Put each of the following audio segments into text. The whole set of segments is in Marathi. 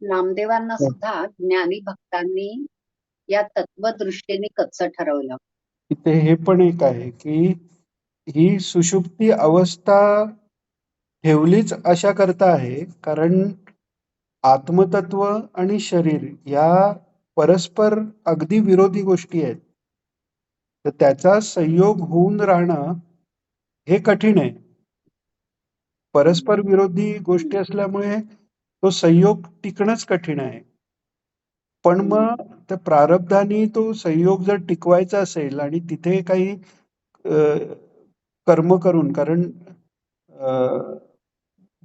नामदेवांना हो. सुद्धा ज्ञानी भक्तांनी या तत्वदृष्टीने कच्चं ठरवलं. इथे हे पण एक आहे की ही सुषुप्ती अवस्था ठेवलीच अशा करता आहे कारण आत्मतत्व आणि शरीर या परस्पर अगदी विरोधी गोष्टी आहेत. तर त्याचा संयोग होऊन राहणं हे कठीण आहे. परस्पर विरोधी गोष्टी असल्यामुळे तो संयोग टिकणंच कठीण आहे. पण मग त्या प्रारब्धाने तो संयोग जर टिकवायचा असेल आणि तिथे काही अ, कर्म करून कारण अ,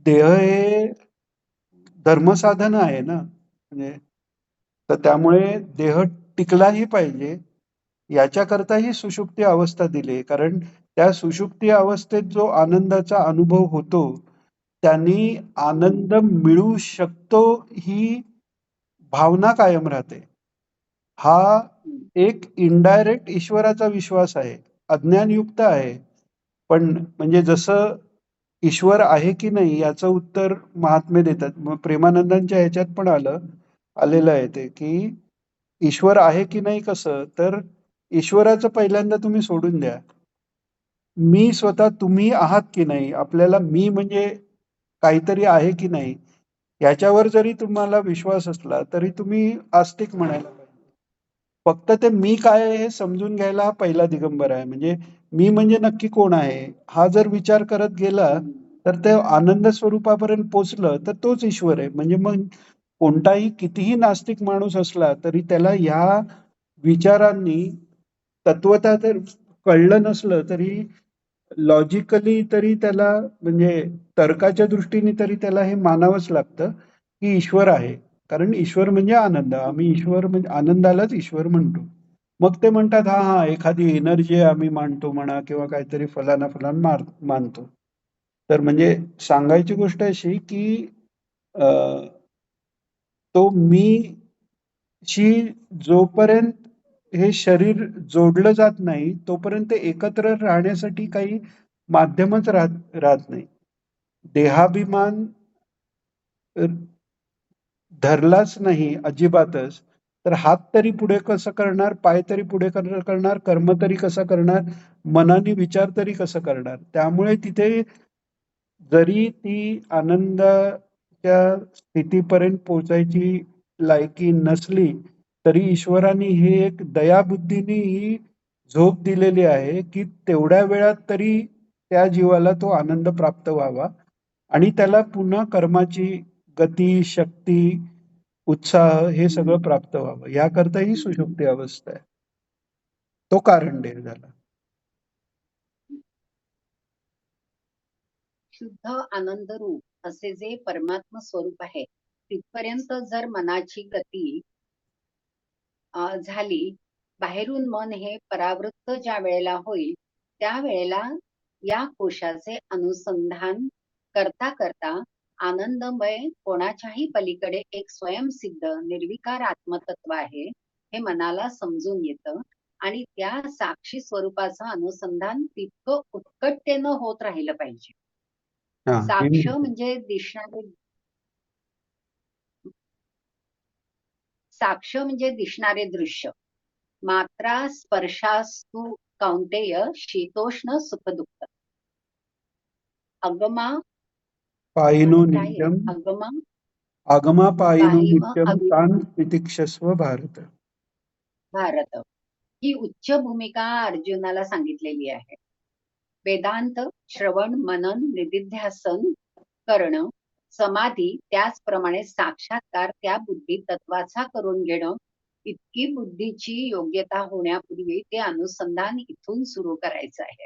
देह हे धर्मसाधन आहे ना. म्हणजे तर त्यामुळे देह टिकलाही पाहिजे याच्याकरता ही सुषुप्ती अवस्था दिली. कारण त्या सुषुप्ती अवस्थेत जो आनंदाचा अनुभव होतो त्यांनी आनंद मिळू शकतो ही भावना कायम राहते. हा एक इनडायरेक्ट ईश्वराचा विश्वास आहे अज्ञानयुक्त आहे. पण म्हणजे जसं ईश्वर आहे की नाही याचं उत्तर महात्मे देतात. मग प्रेमानंदांच्या ह्याच्यात पण आलं आलेलं आहे ते की ईश्वर आहे की नाही कसं तर ईश्वराचं पहिल्यांदा तुम्ही सोडून द्या. मी स्वतः तुम्ही आहात की नाही आपल्याला मी म्हणजे काहीतरी आहे की नाही याच्यावर जरी तुम्हाला विश्वास असला तरी तुम्ही आस्तिक म्हणायला फक्त ते मी काय हे समजून घ्यायला हा पहिला दिगंबर आहे. म्हणजे मी म्हणजे नक्की कोण आहे? हा जर विचार करत गेला तर ते आनंद स्वरूपापर्यंत पोचलं तर तोच ईश्वर आहे. म्हणजे मग कोणताही कितीही नास्तिक माणूस असला तरी त्याला ह्या विचारांनी तत्वता तर कळलं नसलं तरी लॉजिकली तरी त्याला म्हणजे तर्काच्या दृष्टीने तरी त्याला हे मानावंच लागतं की ईश्वर आहे. कारण ईश्वर म्हणजे आनंद. आम्ही ईश्वर म्हणजे आनंदालाच ईश्वर म्हणतो. मग ते म्हणतात हा हा एखादी एनर्जी आम्ही मानतो म्हणा किंवा काहीतरी फलाना फलान मार मानतो. तर म्हणजे सांगायची गोष्ट अशी की अं, तो मी शी जोपर्यंत हे शरीर जोडलं जात नाही तोपर्यंत एकत्र राहण्यासाठी काही माध्यमच राहत राहत नाही. देहाभिमान धरलाच नाही अजिबातच तर हात तरी पुढे कसं करणार पाय तरी पुढे करणार कर्म तरी कसं करणार मनाने विचार तरी कसं करणार त्यामुळे तिथे जरी ती आनंदाच्या स्थितीपर्यंत पोहोचायची लायकी नसली तरी ईश्वराने हे एक दयाबुद्धीने ही झोप दिलेली आहे की तेवढ्या वेळात तरी त्या जीवाला तो आनंद प्राप्त व्हावा आणि त्याला पुन्हा कर्माची गती शक्ती उत्साह हे सगळं प्राप्त व्हावं. याकरता ही सुशुक्ती अवस्था आहे. तो कारण देह झाला. शुद्ध आनंद रूप असे जे परमात्म स्वरूप आहे तिथपर्यंत जर मनाची गती झाली. बाहेरून मन हे परावृत्त ज्या वेळेला होईल त्या वेळेला या कोशाचे अनुसंधान करता करता आनंदमय कोणाच्याही पलीकडे एक स्वयंसिद्ध निर्विकार आत्मतत्व आहे हे मनाला समजून येतं आणि त्या साक्षी स्वरूपाचं अनुसंधान तितकं उत्कटतेनं होत राहिलं पाहिजे. साक्ष म्हणजे दिसणारे साक्ष म्हणजे दिसणारे दृश्य. मात्रा स्पर्शास्तु कौंतेय शीतोष्ण सुख दुःख अगमा पायिनो? नित्यम. अगमा. आगमा पायिनो नित्यम. तान तितिक्षस्व भारत. भारत. ही उच्च भूमिका अर्जुनाला सांगितलेली आहे. वेदांत श्रवण मनन निदिध्यासन करणं समाधी त्याचप्रमाणे साक्षात्कार त्या बुद्धी तत्वाचा करून घेणं इतकी बुद्धीची योग्यता होण्यापूर्वी ते अनुसंधान इथून सुरू करायचं आहे.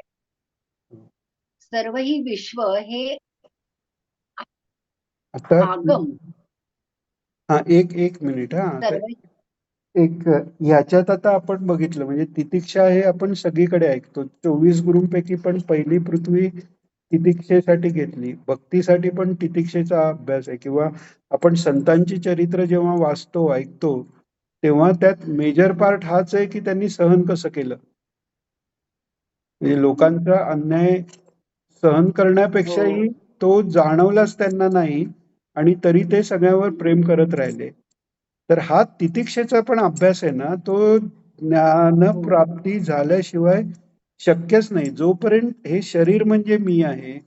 सर्व ही विश्व हे आता आगम. हा एक एक मिनिट हा. एक ह्याच्यात आता आपण बघितलं म्हणजे तितिक्षा हे आपण सगळीकडे ऐकतो. चोवीस गुरूंपैकी पण पहिली पृथ्वी तितिक्षेसाठी घेतली. भक्तीसाठी पण तितिक्षेचा अभ्यास आहे. किंवा आपण संतांची चरित्र जेव्हा वाचतो ऐकतो तेव्हा त्यात मेजर पार्ट हाच आहे की त्यांनी सहन कसं केलं. म्हणजे लोकांचा अन्याय सहन करण्यापेक्षाही तो जाणवलाच त्यांना नाही आणि तरी ते सगळ्यावर प्रेम करत राहिले. तर हा तितिक्षेचा पण अभ्यास आहे ना तो ज्ञानप्राप्ती झाल्याशिवाय शक्यच नाही. जोपर्यंत हे शरीर म्हणजे मी आहे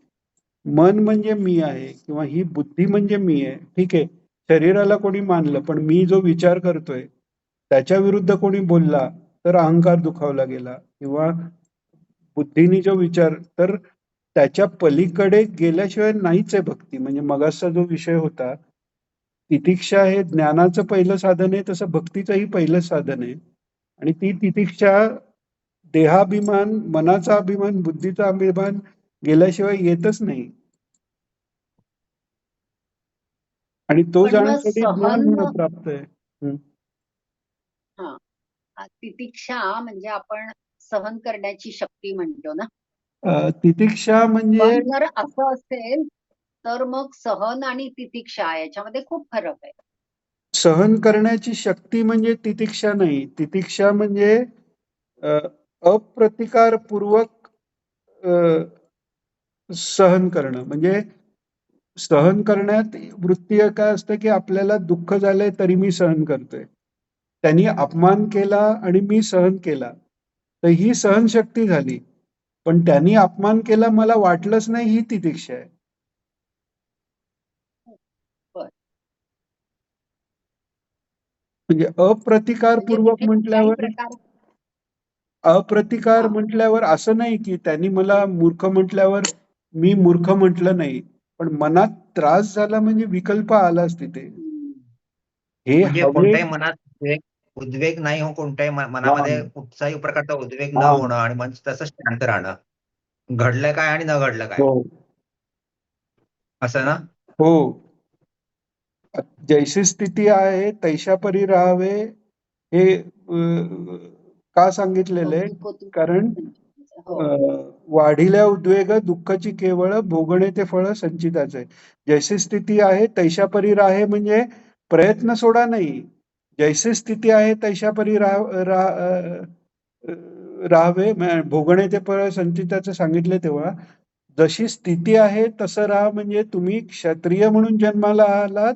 मन म्हणजे मी आहे किंवा ही बुद्धी म्हणजे मी आहे ठीक आहे शरीराला कोणी मानलं पण मी जो विचार करतोय त्याच्या विरुद्ध कोणी बोलला तर अहंकार दुखावला गेला. किंवा बुद्धीने जो विचार तर त्याच्या पलीकडे गेल्याशिवाय नाहीच आहे भक्ती. म्हणजे मगाचा जो विषय होता तितिक्षा हे ज्ञानाचं पहिलं साधन आहे तसं भक्तीचंही पहिलं साधन आहे. आणि ती तितिक्षा देहाभिमान मनाचा अभिमान बुद्धीचा अभिमान गेल्याशिवाय येतच नाही. आणि तो जाण्यासाठी ज्ञान प्राप्त आहे. तितिक्षा म्हणजे आपण सहन करण्याची शक्ती म्हणतो ना? तितिक्षा म्हणजे जर असं असेल तर मग सहन आणि तितिक्षा याच्यामध्ये खूप फरक आहे. सहन करण्याची शक्ती म्हणजे तितिक्षा नाही. तितिक्षा म्हणजे अप्रतिकारपूर्वक सहन करणं. म्हणजे सहन करण्यात वृत्ती काय असतं की आपल्याला दुःख झालंय तरी मी सहन करतोय. त्यांनी अपमान केला आणि मी सहन केला. तर ही सहनशक्ती झाली. पण त्यांनी अपमान केला मला वाटलंच नाही ही तितिक्षा आहे. म्हणजे अप्रतिकारपूर्वक म्हटल्यावर अप्रतिकार. म्हटल्यावर असं नाही की त्यांनी मला मूर्ख म्हटल्यावर मी मूर्ख म्हटलं नाही पण मनात त्रास झाला म्हणजे विकल्प आलाच तिथे. हे म्हणजे कोणत्याही मनात उद्वेग उद्वेग नाही हो कोणत्याही मनामध्ये. कुठचाही प्रकारचा उद्वेग न. होणं आणि मन तसं शांत राहणं घडलं काय आणि न घडलं काय हो असं ना हो जैसी स्थिती आहे तैशा परी राहावे हे का सांगितलेलं आहे? कौतुक कारण हो. अं, वाढिल्या उद्वेग दुःखाची केवळ भोगणे ते फळ संचिताचे जैसी स्थिती आहे तैशा परी राहे म्हणजे प्रयत्न सोडा नाही. जैसी स्थिती आहे तैशा परी राहावे म- भोगणे ते फळ संचिताचं सांगितले तेव्हा. जशी स्थिती आहे तसं राहा म्हणजे तुम्ही क्षत्रिय म्हणून जन्माला आलात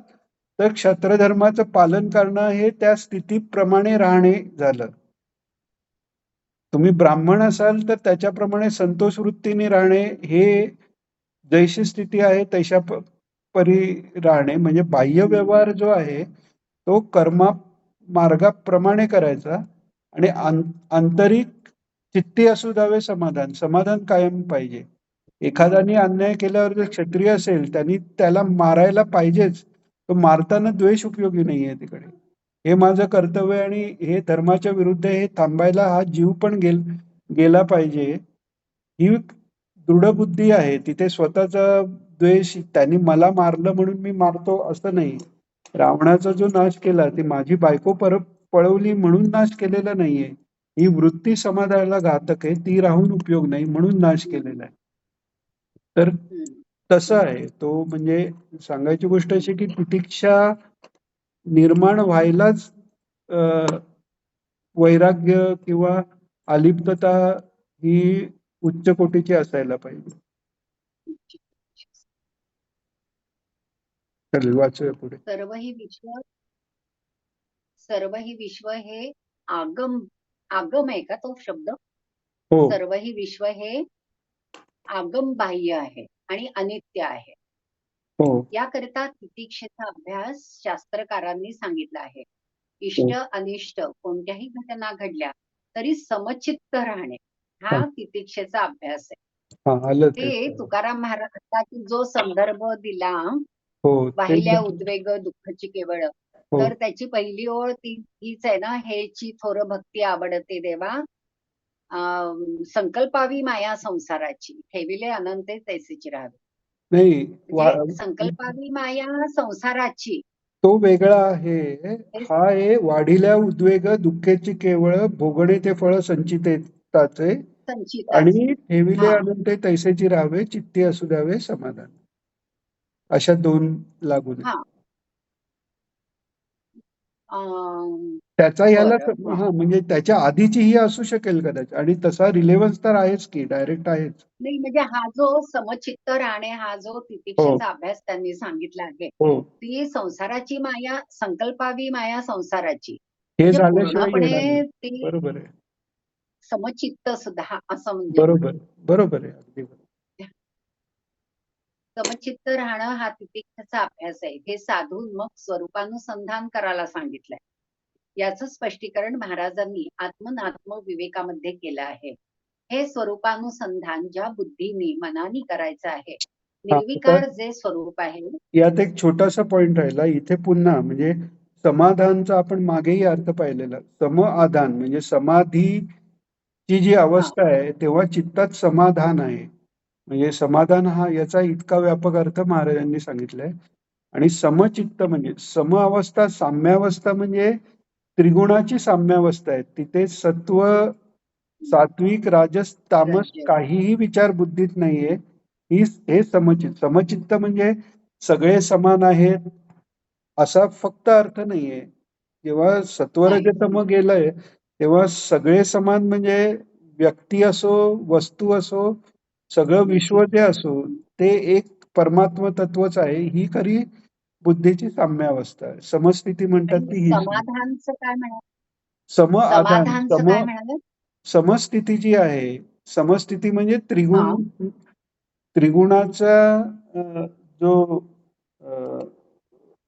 तर क्षत्रधर्माचं पालन करणं हे त्या स्थितीप्रमाणे राहणे झालं. तुम्ही ब्राह्मण असाल तर त्याच्याप्रमाणे संतोष वृत्तीने राहणे हे जैशी स्थिती आहे तैशा परी राहणे म्हणजे बाह्य व्यवहार जो आहे तो कर्मा मार्गाप्रमाणे करायचा आणि आंतरिक चित्ती असू द्यावे समाधान समाधान कायम पाहिजे. एखाद्याने अन्याय केल्यावर जर क्षत्रिय असेल त्यांनी त्याला मारायला पाहिजेच तो मारताना द्वेष उपयोगी नाहीये तिकडे. हे माझं कर्तव्य आणि हे धर्माच्या विरुद्ध हे थांबायला हा जीव पण गेल गेला पाहिजे. ही दृढ बुद्धी आहे. तिथे स्वतःचा द्वेष त्यांनी मला मारलं म्हणून मी मारतो असं नाही. रावणाचा जो नाश केला ती माझी बायको पर पळवली म्हणून नाश केलेला नाहीये. ही वृत्ती समाजाला घातक आहे. ती राहून उपयोग नाही म्हणून नाश केलेला आहे. तर तसं आहे. तो म्हणजे सांगायची गोष्ट अशी की तितिक्षा निर्माण व्हायलाच अं, वैराग्य किंवा अलिप्तता ही उच्च कोटीची असायला पाहिजे. पुढे. सर्व ही विश्व सर्व ही विश्व हे आगम आगम आहे का तो शब्द? हो. सर्व ही विश्व हे आगम बाह्य आहे आणि अनित्य आहे. हो. याकरिता तितिक्षेचा अभ्यास शास्त्रकारांनी सांगितला आहे. इष्ट अनिष्ट कोणत्याही घटना घडल्या तरी समचित्त राहणे हा हा. तितिक्षेचा अभ्यास आहे. हा आलं ते ते. तुकाराम महाराजांनी जो संदर्भ दिला हो ते वाहिल्या उद्वेग दुःखची केवळ हो. तर त्याची पहिली ओळ ती हीच आहे ना हेची थोर भक्ती आवडते देवा. अं, संकल्पावी माया संसाराची ठेविले अनंते तैसेची राहावी. नाही वा- म्हणजे संकल्पावी माया संसाराची तो वेगळा आहे हा आहे वाढील्या उद्वेग दुःखेची केवळ भोगणे ते फळ संचितेताचे संचित आणि ठेविले हा. अनंते तैसेची राहावे चित्ती असू द्यावे समाधान अशा दोन लागून आहेत. हा. अं, त्याचा याला बरं, स- हं. हा म्हणजे त्याच्या आधीची ही असू शकेल कदाचित आणि तसा रिलेव्हन्स तर आहेच की डायरेक्ट आहेच. नाही म्हणजे हा जो समचित्त राहणे हा जो तितिक्षेचा अभ्यास त्यांनी सांगितला आहे हो. ती संसाराची माया संकल्पावी माया संसाराची. हे म्हणजे झाल्याशिवाय बरोबर आहे. समचित्त सुद्धा असं म्हणजे. बरोबर बरोबर आहे. अगदी. समचित्त राहणं हा तितिक्षेचा अभ्यास आहे. हे साधून मग स्वरूपानुसंधान करायला सांगितलंय. याचं स्पष्टीकरण महाराजांनी आत्मनात्म विवेकामध्ये केलं आहे. हे स्वरूपानुसंधान ज्या बुद्धीने मनाने करायचं आहे निर्विकार जे स्वरूप आहे यात एक छोटासा पॉइंट राहिला. इथे पुन्हा म्हणजे समाधानचा आपण मागेही अर्थ पाहिलेला. सम आधान म्हणजे समाधीची जी अवस्था आहे तेव्हा चित्तात समाधान आहे. म्हणजे समाधान हा याचा इतका व्यापक अर्थ महाराजांनी सांगितलाय. आणि समचित्त म्हणजे सम अवस्था साम्यावस्था म्हणजे त्रिगुणाची साम्यावस्था आहे. तिथे सत्व सात्विक राजस तामस. काहीही विचार बुद्धीत नाहीये. ही हे समचित. समचित्त म्हणजे सगळे समान आहेत असा फक्त अर्थ नाहीये. जेव्हा सत्वरजतम गेलंय तेव्हा सगळे समान म्हणजे व्यक्ती असो वस्तू असो सगळं विश्व जे असो ते एक परमात्म तत्वच आहे. ही खरी बुद्धीची साम्यावस्था आहे. समस्थिती म्हणतात ती ही. समाधानचं काय म्हणा सम आधान समाधानचं सम काय म्हणाले? समस्थिती जी आहे समस्थिती म्हणजे त्रिगुण. त्रिगुणाचा अं, जो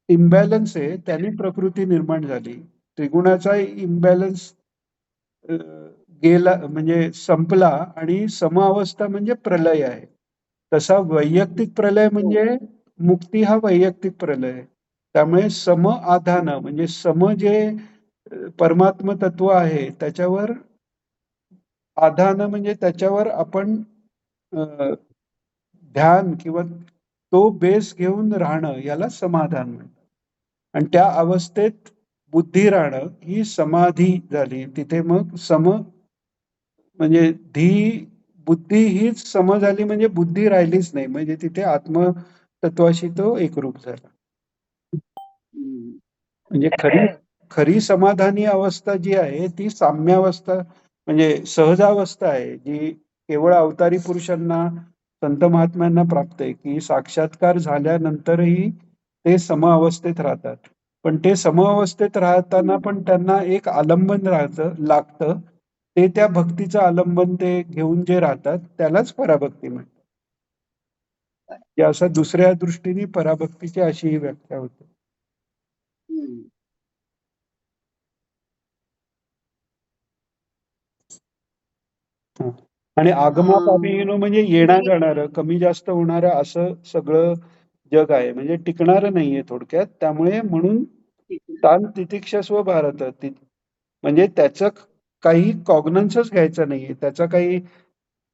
इम्बॅलन्स आहे त्याने प्रकृती निर्माण झाली. त्रिगुणाचा इम्बॅलन्स गेला म्हणजे संपला आणि समअवस्था म्हणजे प्रलय आहे. तसा वैयक्तिक प्रलय म्हणजे मुक्ती हा वैयक्तिक प्रलय आहे. त्यामुळे सम आधान म्हणजे सम जे परमात्म तत्व आहे त्याच्यावर आधान म्हणजे त्याच्यावर आपण ध्यान किंवा तो बेस घेऊन राहणं याला समाधान म्हणतात. आणि त्या अवस्थेत बुद्धी राहणं ही समाधी झाली. तिथे मग सम म्हणजे धी बुद्धी हीच सम झाली म्हणजे बुद्धी राहिलीच नाही. म्हणजे तिथे आत्म तत्वाशी तो एकरूप झाला. म्हणजे खरी खरी समाधानी अवस्था जी आहे ती साम्यावस्था म्हणजे सहजावस्था आहे जी केवळ अवतारी पुरुषांना संत महात्म्यांना प्राप्त आहे की साक्षात्कार झाल्यानंतरही ते समअवस्थेत राहतात. पण ते समअवस्थेत राहताना पण त्यांना एक आलंबन राहतं लागतं. ते त्या भक्तीचं आलंबन ते घेऊन जे राहतात त्यालाच पराभक्ती म्हणतात. असं दुसऱ्या दृष्टीने पराभक्तीची अशी ही व्याख्या होते. आणि आगमापाभिनो म्हणजे येणं म्हणजे- जाणारं कमी जास्त होणारं असं सगळं जग आहे. म्हणजे टिकणारं नाहीये थोडक्यात. त्यामुळे म्हणून तान तितिक्षस्व भारत म्हणजे त्याचं काही कॉग्नन्सच घ्यायचं नाहीये. त्याचा काही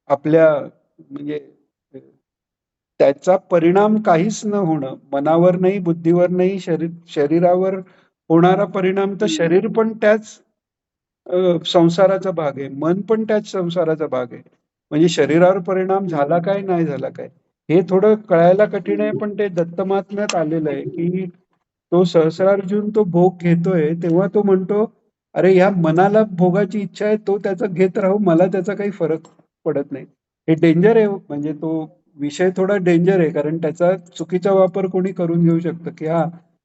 आपल्या म्हणजे त्याचा परिणाम काहीच न होणं मनावर नाही बुद्धीवर नाही शरीर शरीरावर होणारा परिणाम तर. शरीर पण त्याच संसाराचा भाग आहे मन पण त्याच संसाराचा भाग आहे म्हणजे शरीरावर परिणाम झाला काय नाही झाला काय हे थोडं कळायला कठीण आहे पण ते दत्तमात्म्यात आलेलं आहे की तो सहस्रार्जुन तो भोग घेतोय तेव्हा तो म्हणतो अरे ह्या मनाला भोगाची इच्छा आहे तो त्याचा घेत राहू मला त्याचा काही फरक पडत नाही हे डेंजर आहे हो. म्हणजे तो विषय थोडा डेंजर आहे कारण त्याचा चुकीचा वापर कोणी करून घेऊ शकतं की हा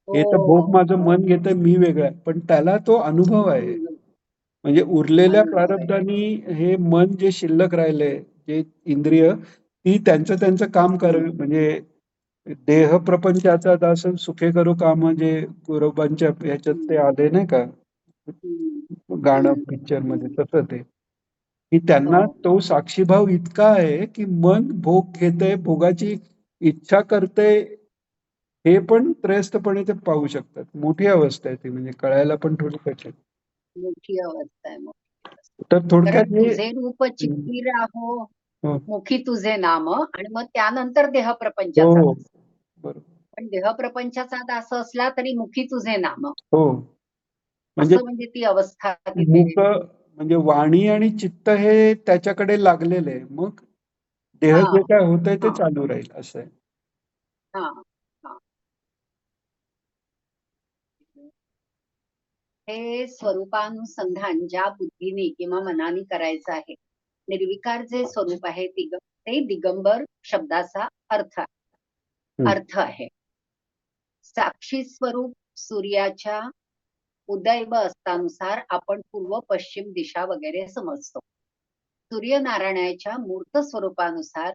हे तर भोग माझं मन घेतंय मी वेगळं आहे पण त्याला तो अनुभव आहे म्हणजे उरलेल्या. प्रारब्धांनी हे मन जे शिल्लक राहिलंय जे इंद्रिय ती त्यांचं त्यांचं काम कर. म्हणजे देह प्रपंचाचा दास सुखे करू काम जे गुरुबांच्या ह्याच्यात ते आले नाही का. गाणं. पिक्चरमध्ये तसं ते की त्यांना हो. तो साक्षीभाव इतका आहे की मन भोग घेतंय भोगाची इच्छा करतंय हे पण त्रयस्थपणे ते पाहू शकतात. मोठी अवस्था आहे ती म्हणजे कळायला पण थोडी कठीण. मोठी अवस्था आहे. तर थोडक्यात तुझे रूप चित्ती राहो. हो. मुखी तुझे नाम आणि मग त्यानंतर देह प्रपंचाचा हो. पण देह प्रपंचाचा दास असला तरी मुखी तुझे नाम. हो. म्हणजे म्हणजे ती अवस्था म्हणजे वाणी आणि चित्त हे त्याच्याकडे लागलेलं आहे मग देह हा. जे काय होतंय ते. चालू राहील असं आहे हा स्वरूपानुसंधान ज्या बुद्धीने किंवा मनाने करायचं आहे निर्विकार जे स्वरूप आहे दिग ते दिगंबर शब्दाचा अर्थ. अर्थ आहे साक्षी स्वरूप सूर्याच्या उदैव व अस्तानुसार आपण पूर्व पश्चिम दिशा वगैरे समजतो. सूर्यनारायणाच्या मूर्त स्वरूपानुसार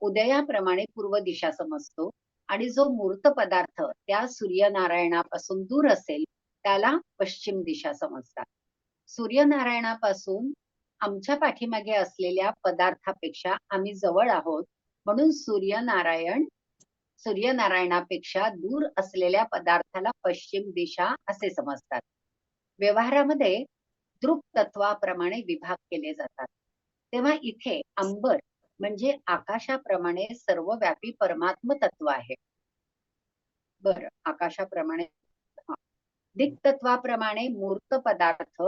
उदयाप्रमाणे पूर्व दिशा समजतो आणि जो मूर्त पदार्थ त्या सूर्यनारायणापासून दूर असेल त्याला पश्चिम दिशा समजतात. सूर्यनारायणापासून आमच्या पाठीमागे असलेल्या पदार्थापेक्षा आम्ही जवळ आहोत म्हणून सूर्यनारायण सूर्यनारायणापेक्षा दूर असलेल्या पदार्थाला पश्चिम दिशा असे समजतात. व्यवहारामध्ये दृक तत्वाप्रमाणे विभाग केले जातात. तेव्हा इथे अंबर म्हणजे आकाशाप्रमाणे सर्वव्यापी परमात्म तत्व आहे. बर आकाशाप्रमाणे हा. दिक्तत्वाप्रमाणे मूर्त पदार्थ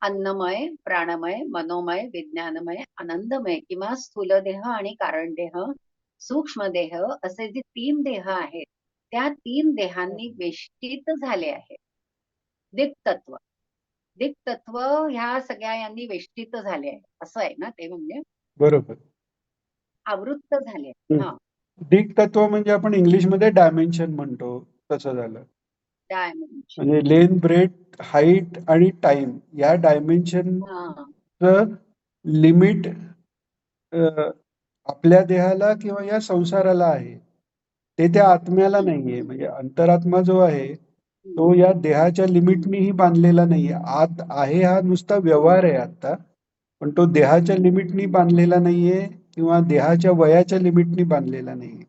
अन्नमय प्राणमय मनोमय विज्ञानमय आनंदमय किंवा स्थूलदेह आणि कारणदेह सूक्ष्म देह असे जे तीन देह आहेत त्या तीन देहांनी वेष्टित झाले आहे दिक्तत्व. दिक्तत्व ह्या सगळ्या यांनी वेष्टित झाले आहे असं आहे ना ते म्हणजे? बरोबर. आवृत्त झाले. हा. दिक तत्व म्हणजे आपण इंग्लिशमध्ये डायमेन्शन म्हणतो तसं झालं. डायमेन्शन म्हणजे लेन ब्रेथ हाईट आणि टाइम या डायमेन्शन लिमिट आपल्या देहाला किंवा या संसाराला आहे ते त्या आत्म्याला नाहीये. म्हणजे अंतरात्मा जो आहे तो या देहाच्या लिमिटनीही बांधलेला नाहीये. आत आहे हा नुसता व्यवहार आहे आता पण तो देहाच्या लिमिटनी बांधलेला नाहीये किंवा देहाच्या वयाच्या लिमिटनी बांधलेला नाहीये.